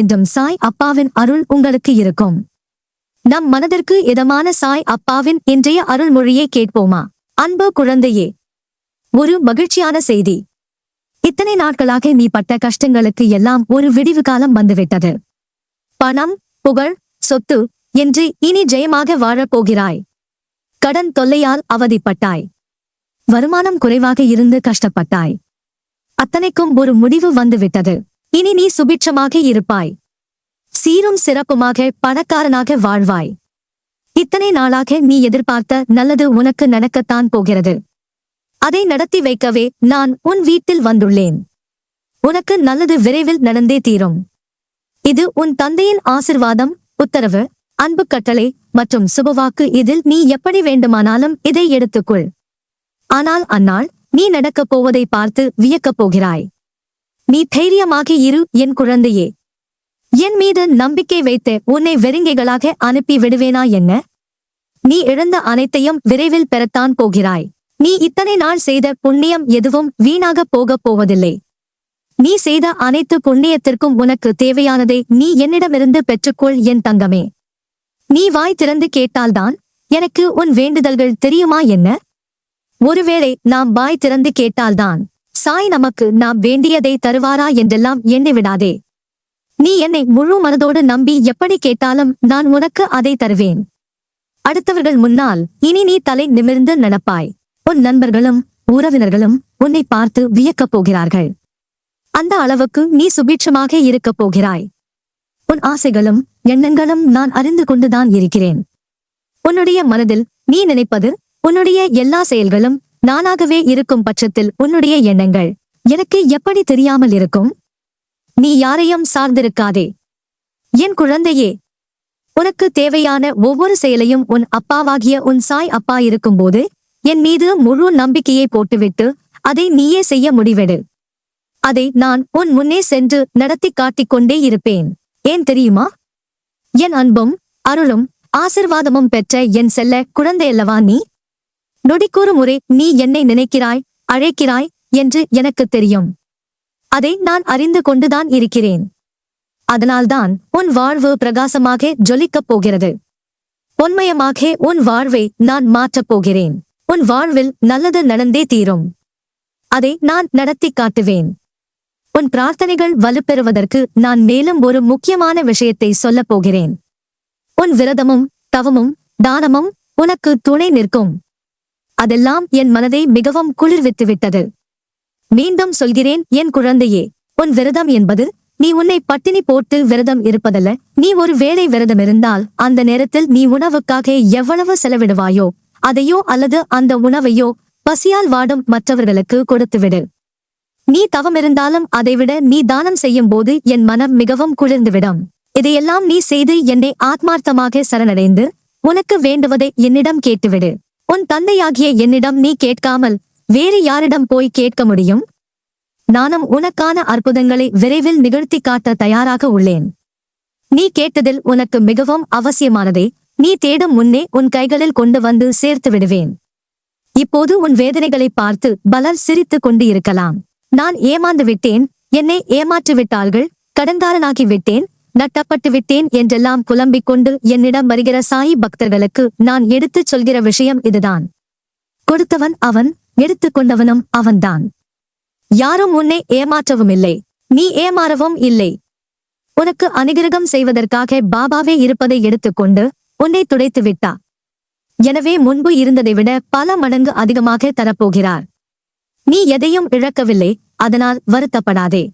என்றும் சாய் அப்பாவின் அருள் உங்களுக்கு இருக்கும். நம் மனதிற்கு இதமான சாய் அப்பாவின் இன்றைய அருள்மொழியை கேட்போமா? அன்பு குழந்தையே ஒரு மகிழ்ச்சியான செய்தி. இத்தனை நாட்களாக நீ பட்ட கஷ்டங்களுக்கு எல்லாம் ஒரு விடிவு காலம் வந்துவிட்டது. பணம் புகழ் சொத்து என்று இனி ஜெயமாக வாழப் போகிறாய் கடன் தொல்லையால் அவதிப்பட்டாய். வருமானம் குறைவாக இருந்து கஷ்டப்பட்டாய். அத்தனைக்கும் ஒரு முடிவு வந்துவிட்டது. இனி நீ சுபிட்சமாக இருப்பாய். சீரும் சிறப்புமாக பணக்காரனாக வாழ்வாய். இத்தனை நாளாக நீ எதிர்பார்த்த நல்லது உனக்கு நடக்கத்தான் போகிறது. அதை நடத்தி வைக்கவே நான் உன் வீட்டில் வந்துள்ளேன். உனக்கு நல்லது விரைவில் நடந்தே தீரும். இது உன் தந்தையின் ஆசிர்வாதம் உத்தரவு அன்பு கட்டளை மற்றும் சுபவாக்கு இதில் நீ எப்படி வேண்டுமானாலும் இதை எடுத்துக்கொள். ஆனால் அந்நாள் நீ நடக்கப் போவதை பார்த்து வியக்கப் போகிறாய். நீ தைரியமாக இரு என் குழந்தையே. என் மீது நம்பிக்கை வைத்து உன்னை வெறுங்கைகளாக அனுப்பி விடுவேனா என்ன? நீ இழந்த அனைத்தையும் விரைவில் பெறத்தான் போகிறாய். நீ இத்தனை நாள் செய்த புண்ணியம் எதுவும் வீணாகப் போகப் போவதில்லை. நீ செய்த அனைத்து புண்ணியத்திற்கும் உனக்கு தேவையானதை நீ என்னிடமிருந்து பெற்றுக்கொள் என் தங்கமே. நீ வாய் திறந்து கேட்டால்தான் எனக்கு உன் வேண்டுதல்கள் தெரியுமா என்ன? ஒருவேளை நாம் வாய் திறந்து கேட்டால்தான் சாய் நமக்கு நாம் வேண்டியதை தருவாரா என்றெல்லாம் எண்ணி விடாதே. நீ என்னை முழு மனதோடு நம்பி எப்படி கேட்டாலும் நான் உனக்கு அதை தருவேன். அடுத்தவர்கள் முன்னால் இனி நீ தலை நிமிர்ந்து நடப்பாய். உன் நண்பர்களும் உறவினர்களும் உன்னை பார்த்து வியக்கப் போகிறார்கள். அந்த அளவுக்கு நீ சுபீட்சமாக இருக்கப் போகிறாய். உன் ஆசைகளும் எண்ணங்களும் நான் அறிந்து கொண்டுதான் இருக்கிறேன். உன்னுடைய மனதில் நீ நினைப்பது உன்னுடைய எல்லா செயல்களும் நானாகவே இருக்கும் பட்சத்தில் உன்னுடைய எண்ணங்கள் எனக்கு எப்படி தெரியாமல் இருக்கும்? நீ யாரையும் சார்ந்திருக்காதே. என் குழந்தையே உனக்கு தேவையான ஒவ்வொரு செயலையும் உன் அப்பாவாகிய உன் சாய் அப்பா இருக்கும்போது என் மீது முழு நம்பிக்கையை போட்டுவிட்டு அதை நீயே செய்ய முடிவெடு. அதை நான் உன் முன்னே சென்று நடத்தி காட்டிக் கொண்டே இருப்பேன். ஏன் தெரியுமா? என் அன்பும் அருளும் ஆசிர்வாதமும் பெற்ற என் செல்ல குழந்தையல்லவா நீ? நொடிக்கூறு முறை நீ என்னை நினைக்கிறாய் அழைக்கிறாய் என்று எனக்கு தெரியும். அதை நான் அறிந்து கொண்டுதான் இருக்கிறேன். அதனால்தான் உன் வாழ்வு பிரகாசமாக ஜொலிக்கப் போகிறது. உண்மையமாக உன் வாழ்வை நான் மாற்றப் போகிறேன். உன் வாழ்வில் நல்லது நடந்தே தீரும். அதை நான் நடத்தி காட்டுவேன். உன் பிரார்த்தனைகள் வலுப்பெறுவதற்கு நான் மேலும் ஒரு முக்கியமான விஷயத்தை சொல்லப் போகிறேன். உன் விரதமும் தவமும் தானமும் உனக்கு துணை நிற்கும். அதெல்லாம் என் மனதை மிகவும் குளிர்வித்து விட்டது மீண்டும் சொல்கிறேன் என் குழந்தையே உன் விரதம் என்பது நீ உன்னை பட்டினி போட்டு விரதம் இருப்பதல்ல நீ ஒரு வேளை விரதம் இருந்தால் அந்த நேரத்தில் நீ உணவுக்காக எவ்வளவு செலவிடுவாயோ அதையோ அல்லது அந்த உணவையோ பசியால் வாடும் மற்றவர்களுக்கு கொடுத்துவிடு. நீ தவம் இருந்தாலும் அதைவிட நீ தானம் செய்யும் போது என் மனம் மிகவும் குளிர்ந்துவிடும். இதையெல்லாம் நீ செய்து என்னை ஆத்மார்த்தமாக சரணடைந்து உனக்கு வேண்டுவதை என்னிடம் கேட்டுவிடு. உன் தந்தையாகிய என்னிடம் நீ கேட்காமல் வேறு யாரிடம் போய் கேட்க முடியும்? நானும் உனக்கான அற்புதங்களை விரைவில் நிகழ்த்தி காட்ட தயாராக உள்ளேன். நீ கேட்டதில் உனக்கு மிகவும் அவசியமானதை நீ தேடும் முன்னே உன் கைகளில் கொண்டு வந்து சேர்த்து விடுவேன். இப்போது உன் வேதனைகளை பார்த்து பலர் சிரித்துக் கொண்டு இருக்கலாம் நான் ஏமாந்து விட்டேன் என்னை ஏமாற்றி விட்டார்கள் கடந்தாரனாகி விட்டேன் நட்டப்பட்டு விட்டேன் என்றெல்லாம் புலம்பிக் கொண்டு என்னிடம் வருகிற சாயி பக்தர்களுக்கு நான் எடுத்துச் சொல்கிற விஷயம் இதுதான். கொடுத்தவன் அவன் எடுத்துக்கொண்டவனும் அவன்தான். யாரும் உன்னை ஏமாற்றவும் இல்லை நீ ஏமாறவும் இல்லை. உனக்கு அனுகிரகம் செய்வதற்காக பாபாவே இருப்பதை எடுத்துக்கொண்டு உன்னை துடைத்து விட்டா. எனவே முன்பு இருந்ததை விட பல மடங்கு அதிகமாக தரப்போகிறார். நீ எதையும் இழக்கவில்லை அதனால் வருத்தப்படாதே.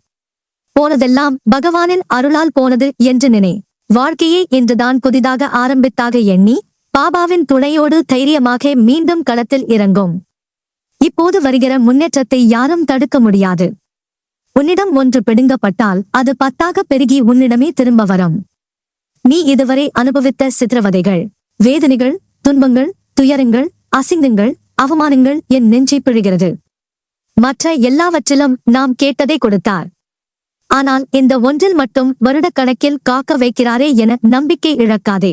போனதெல்லாம் பகவானின் அருளால் போனது என்று நினை. வாழ்க்கையை இன்றுதான் புதிதாக ஆரம்பித்தாக எண்ணி பாபாவின் துணையோடு தைரியமாக மீண்டும் களத்தில் இறங்கும். இப்போது வருகிற முன்னேற்றத்தை யாரும் தடுக்க முடியாது. உன்னிடம் ஒன்று பிடுங்கப்பட்டால் அது பத்தாக பெருகி உன்னிடமே திரும்ப வரும். நீ இதுவரை அனுபவித்த சித்திரவதைகள் வேதனைகள் துன்பங்கள் துயரங்கள் அசிங்கங்கள் அவமானங்கள் என் நெஞ்சை பிழிகிறது. மற்ற எல்லாவற்றிலும் நாம் கேட்டதை கொடுத்தார். ஆனால் இந்த ஒன்றில் மட்டும் வருடக்கணக்கில் காக்க வைக்கிறாரே என நம்பிக்கை இழக்காதே.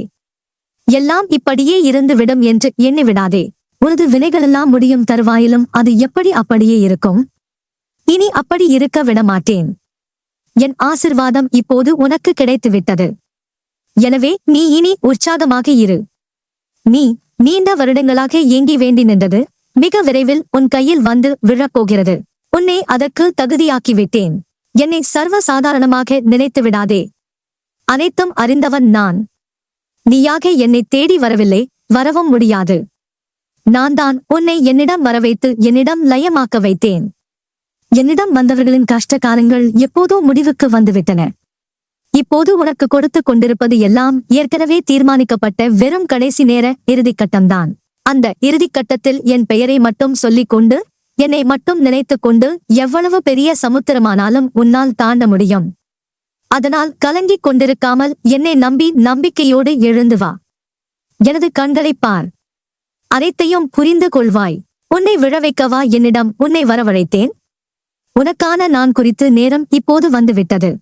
எல்லாம் இப்படியே இருந்து விடும் என்று எண்ணி விடாதே உனது வினைகளெல்லாம் முடியும் தருவாயிலும் அது எப்படி அப்படியே இருக்கும்? இனி அப்படி இருக்க விடமாட்டேன். என் ஆசிர்வாதம் இப்போது உனக்கு கிடைத்துவிட்டது. எனவே நீ இனி உற்சாகமாக இரு. நீ நீண்ட வருடங்களாக ஏங்கி வேண்டி நின்றது மிக விரைவில் உன் கையில் வந்து விழப்போகிறது. உன்னை அதற்கு தகுதியாக்கிவிட்டேன். என்னை சர்வ சாதாரணமாக நினைத்து விடாதே. அனைத்தும் அறிந்தவன் நான். நீயாக என்னை தேடி வரவில்லை வரவும் முடியாது. நான் தான் உன்னை என்னிடம் வரவைத்து என்னிடம் லயமாக்க வைத்தேன். என்னிடம் வந்தவர்களின் கஷ்ட காலங்கள் எப்போதோ முடிவுக்கு வந்துவிட்டன. இப்போது உனக்கு கொடுத்துக் கொண்டிருப்பது எல்லாம் ஏற்கனவே தீர்மானிக்கப்பட்ட வெறும் கடைசி நேர இறுதிக் கட்டம்தான் அந்த இறுதிக் கட்டத்தில் என் பெயரை மட்டும் சொல்லிக் கொண்டு என்னை மட்டும் நினைத்துக் கொண்டு எவ்வளவு பெரிய சமுத்திரமானாலும் உன்னால் தாண்ட முடியும். அதனால் கலங்கிக் கொண்டிருக்காமல் என்னை நம்பி நம்பிக்கையோடு எழுந்து வா. எனது கண்களைப் பார். அனைத்தையும் புரிந்து கொள்வாய். உன்னை விழவைக்கவா என்னிடம் உன்னை வரவழைத்தேன்? உனக்கான நான் குறித்து நேரம் இப்போது வந்துவிட்டது.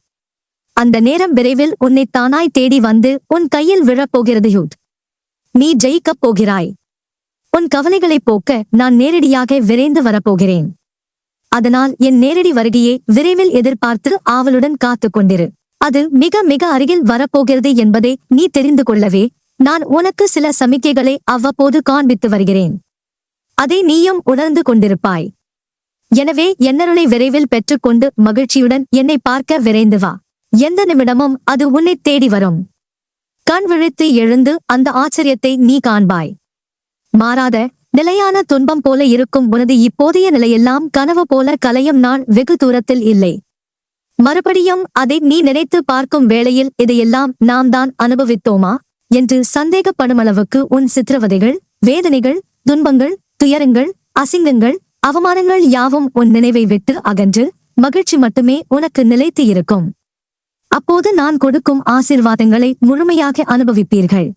அந்த நேரம் விரைவில் உன்னை தானாய் தேடி வந்து உன் கையில் விழப்போகிறது யூத். நீ ஜெயிக்கப் போகிறாய். உன் கவலைகளைப் போக்க நான் நேரடியாக விரைந்து வரப்போகிறேன். அதனால் என் நேரடி வருகையை விரைவில் எதிர்பார்த்து ஆவலுடன் காத்துக் கொண்டிரு. அது மிக மிக அருகில் வரப்போகிறது என்பதை நீ தெரிந்து கொள்ளவே நான் உனக்கு சில சமிக்கைகளை அவ்வப்போது காண்பித்து வருகிறேன். அதை நீயும் உணர்ந்து கொண்டிருப்பாய். எனவே என்னருளை விரைவில் பெற்றுக்கொண்டு மகிழ்ச்சியுடன் என்னை பார்க்க விரைந்து வா. எந்த நிமிடமும் அது உன்னை தேடி வரும். கண் விழித்து எழுந்து அந்த ஆச்சரியத்தை நீ காண்பாய். மாறாத நிலையான துன்பம் போல இருக்கும் உனது இப்போதைய நிலையெல்லாம் கனவு போல கலையும் நான் வெகு தூரத்தில் இல்லை. மறுபடியும் அதை நீ நினைத்து பார்க்கும் வேளையில் இதையெல்லாம் நாம் தான் அனுபவித்தோமா? என்று சந்தேகப்படுமளவுக்கு உன் சித்திரவதைகள் வேதனைகள் துன்பங்கள் துயரங்கள் அசிங்கங்கள் அவமானங்கள் யாவும் உன் நினைவை விட்டு அகன்று மகிழ்ச்சி மட்டுமே உனக்கு நிலைத்து இருக்கும். அப்போது நான் கொடுக்கும் ஆசீர்வாதங்களை முழுமையாக அனுபவிப்பீர்கள்.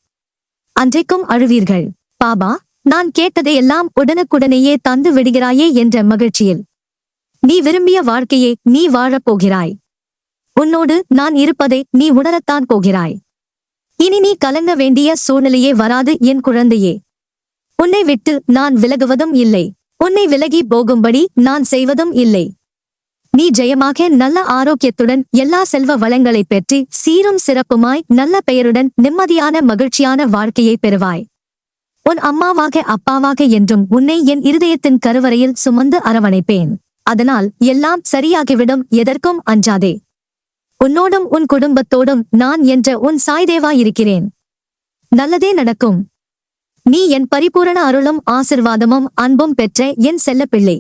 அன்றைக்கும் அழுவீர்கள். பாபா நான் கேட்டதையெல்லாம் உடனுக்குடனேயே தந்து விடுகிறாயே என்ற மகிழ்ச்சியில். நீ விரும்பிய வாழ்க்கையை நீ வாழப் போகிறாய். உன்னோடு நான் இருப்பதை நீ உணரத்தான் போகிறாய். இனி நீ கலங்க வேண்டிய சூழ்நிலையே வராது என் குழந்தையே. உன்னை விட்டு நான் விலகுவதும் இல்லை. உன்னை விலகி போகும்படி நான் செய்வதும் இல்லை. நீ ஜெயமாக நல்ல ஆரோக்கியத்துடன் எல்லா செல்வ வளங்களைப் பெற்று சீரும் சிறப்புமாய் நல்ல பெயருடன் நிம்மதியான மகிழ்ச்சியான வாழ்க்கையை பெறுவாய். உன் அம்மாவாக அப்பாவாக என்றும் உன்னை என் இருதயத்தின் கருவறையில் சுமந்து அரவணைப்பேன். அதனால் எல்லாம் சரியாகிவிடும் எதற்கும் அஞ்சாதே. உன்னோடும் உன் குடும்பத்தோடும் நான் என்ற உன் சாய்தேவா இருக்கிறேன் நல்லதே நடக்கும். நீ என் பரிபூரண அருளும் ஆசிர்வாதமும் அன்பும் பெற்ற என் செல்லப்பிள்ளை.